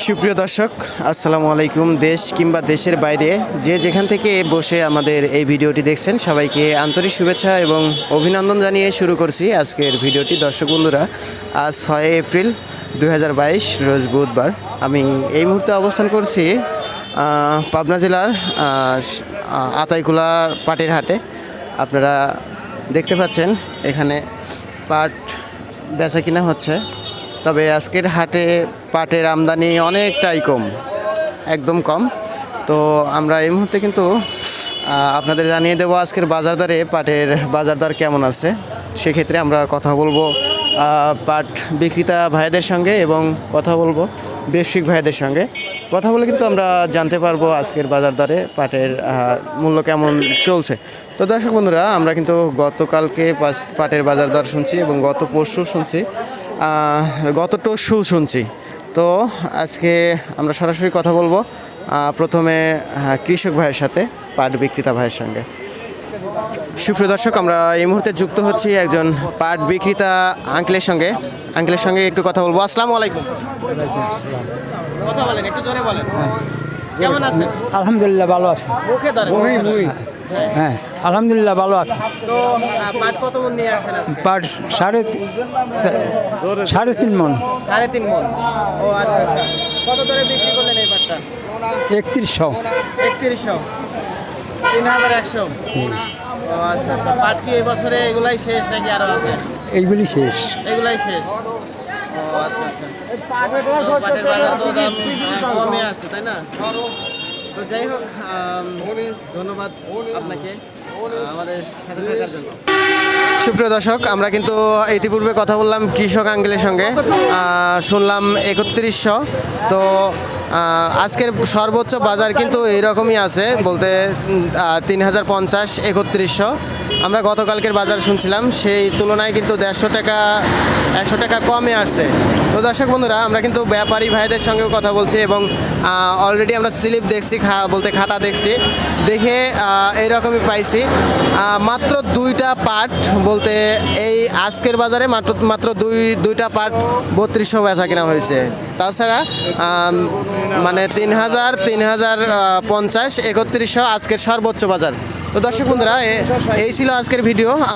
সুপ্রিয় দর্শক, আসসালামু আলাইকুম। দেশ কিংবা দেশের বাইরে যে যেখান থেকে বসে আমাদের এই ভিডিওটি দেখছেন, সবাইকে আন্তরিক শুভেচ্ছা এবং অভিনন্দন জানিয়ে শুরু করছি আজকের ভিডিওটি। দর্শক বন্ধুরা, আজ ছয় এপ্রিল দু হাজার বাইশ, রোজ বুধবার। আমি এই মুহূর্তে অবস্থান করছি পাবনা জেলার আতাইকুলা পাটের হাটে। আপনারা দেখতে পাচ্ছেন, এখানে পাট বেচা কিনা হচ্ছে। তবে আজকের হাটে পাটের আমদানি অনেকটাই কম, একদম কম। তো আমরা এই মুহূর্তে কিন্তু আপনাদের জানিয়ে দেবো আজকের বাজার দরে পাটের বাজার দর কেমন আছে। সেক্ষেত্রে আমরা কথা বলব পাট বিক্রেতা ভাইদের সঙ্গে এবং কথা বলব ব্যবসায়িক ভাইদের সঙ্গে। কথা বলে কিন্তু আমরা জানতে পারব আজকের বাজার দরে পাটের মূল্য কেমন চলছে। তো দর্শক বন্ধুরা, আমরা কিন্তু গতকালকে পাটের বাজার দর শুনছি এবং গত পরশু শুনছি। গত টসু শুনছি। তো আজকে আমরা সরাসরি কথা বলব প্রথমে হ্যাঁ, কৃষক ভাইয়ের সাথে পাট বিক্রেতা ভাইয়ের সঙ্গে। সুপ্রিয় দর্শক আমরা এই মুহূর্তে যুক্ত হচ্ছি একজন পাট বিক্রেতা আঙ্কেলের সঙ্গে। আঙ্কেলের সঙ্গে একটু কথা বলব। আসসালামু আলাইকুম। কথা বলেন একটু জোরে বলেন। কেমন আছেন? আলহামদুলিল্লাহ ভালো আছে। মুখে ধরেন হ্যাঁ আলহামদুলিল্লাহ ভালো আছে। পাট সাড়ে সাড়ে তিন মন। সাড়ে তিন মন। ও আচ্ছা আচ্ছা। কত দরে বিক্রি করলেন এই পাটটা? একত্রিশশো। একত্রিশশো। তিন হাজার একশো। ও আচ্ছা আচ্ছা। পাট কি এবছরে এগুলাই শেষ নাকি আরও আছে? এইগুলি শেষ। এগুলাই শেষ। ও আচ্ছা আচ্ছা। পাটের বাজার তো দাম কমে আসছে তাই না? তো যাই হোক ধন্যবাদ আপনাকে আমাদের সাথে থাকার জন্য। সুপ্রিয় দর্শক, আমরা কিন্তু ইতিপূর্বে কথা বললাম কৃষক আঙ্গেলের সঙ্গে। শুনলাম একত্রিশশো। তো আজকের সর্বোচ্চ বাজার কিন্তু এইরকমই আছে, বলতে তিন হাজার পঞ্চাশ, একত্রিশশো। আমরা গতকালকের বাজার শুনছিলাম, সেই তুলনায় কিন্তু দেড়শো টাকা, একশো টাকা কমে আসছে। তো দর্শক বন্ধুরা, আমরা কিন্তু ব্যাপারী ভাইদের সঙ্গেও কথা বলছি এবং অলরেডি আমরা স্লিপ দেখছি, খা, বলতে খাতা দেখছি। দেখে এইরকমই পাইছি। মাত্র দুইটা পার্ট বলতে এই আজকের বাজারে মাত্র মাত্র দুই, দুইটা পার্ট বত্রিশশো বেচা কেনা হয়েছে। তাছাড়া মানে তিন হাজার তিন হাজার পঞ্চাশ, একত্রিশশো আজকের সর্বোচ্চ বাজার। তো দর্শক বন্ধুরা এই ছিল আজকের ভিডিও।